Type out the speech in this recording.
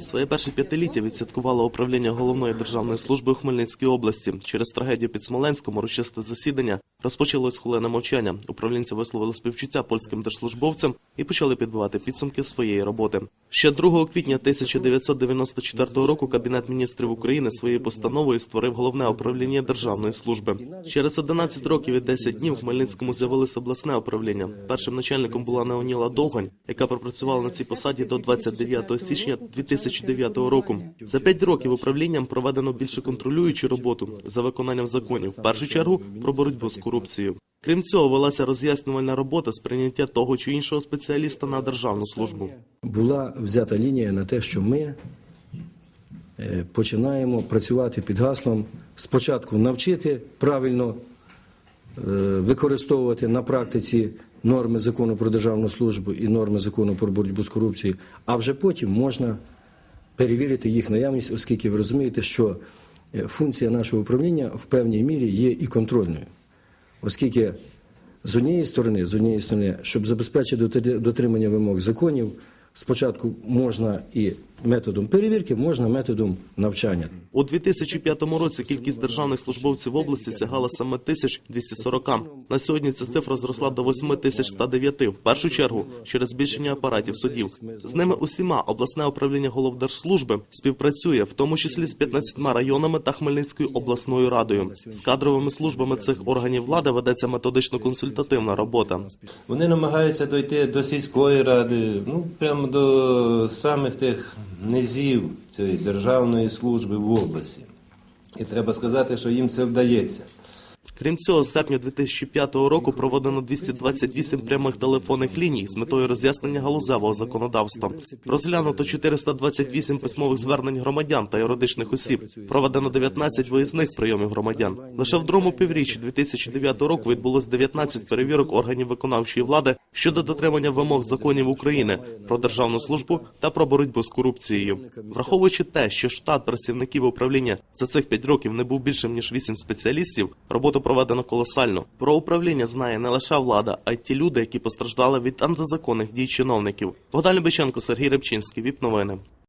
Своє перше п'ятиліття відсвяткувало управління головної державної служби у Хмельницькій області. Через трагедію під Смоленськом урочисте засідання розпочалось хвилина мовчання. Управлінці висловили співчуття польським держслужбовцям і почали підбивати підсумки своєї роботи. Ще 2 квітня 1994 року Кабінет міністрів України своєю постановою створив головне управління державної служби. Через 11 років і 10 днів в Хмельницькому з'явилося обласне управління. Першим начальником була Неоніла Довгань, яка пропрацювала на цій посаді до 29 січня 2009 року. За п'ять років управлінням проведено більше контролюючу роботу за виконанням законів. В першу чергу про боротьбу з корупцією. Крім цього, велася роз'яснювальна робота з прийняття того чи іншого спеціаліста на державну службу. була взята лінія на те, що ми е, починаємо працювати під гаслом спочатку навчити правильно е, використовувати на практиці норми закону про державну службу і норми закону про боротьбу з корупцією, а вже потім можна перевірити їх наявність, оскільки ви розумієте, що е, функція нашого управління в певній мірі є і контрольною, оскільки з однієї сторони, з однієї сторони, щоб забезпечити дотри- дотримання вимог законів, спочатку можна і методом перевірки, можна методом навчання. У 2005 році кількість державних службовців в області сягала 7240. На сьогодні ця цифра зросла до 8109. В першу чергу через збільшення апаратів судів. З ними усіма обласне управління Головдержслужби співпрацює, в тому числі з 15 районами та Хмельницькою обласною радою. З кадровими службами цих органів влади ведеться методично-консультативна робота. Вони намагаються дойти до сільської ради, ну до самих тих низів цієї державної служби в області. І треба сказати, що їм це вдається. Крім цього, з серпня 2005 року проведено 228 прямих телефонних ліній з метою роз'яснення галузевого законодавства. Розглянуто 428 письмових звернень громадян та юридичних осіб. Проведено 19 виїзних прийомів громадян. Лише в другому півріччі 2009 року відбулось 19 перевірок органів виконавчої влади щодо дотримання вимог законів України про державну службу та про боротьбу з корупцією. Враховуючи те, що штат працівників управління за цих п'ять років не був більшим ніж вісім спеціалістів, роботу проведено колосально. Про управління знає не лише влада, а й ті люди, які постраждали від антизаконних дій чиновників. Богдан Любиченко, Сергій Рибчинський, ВІП новини.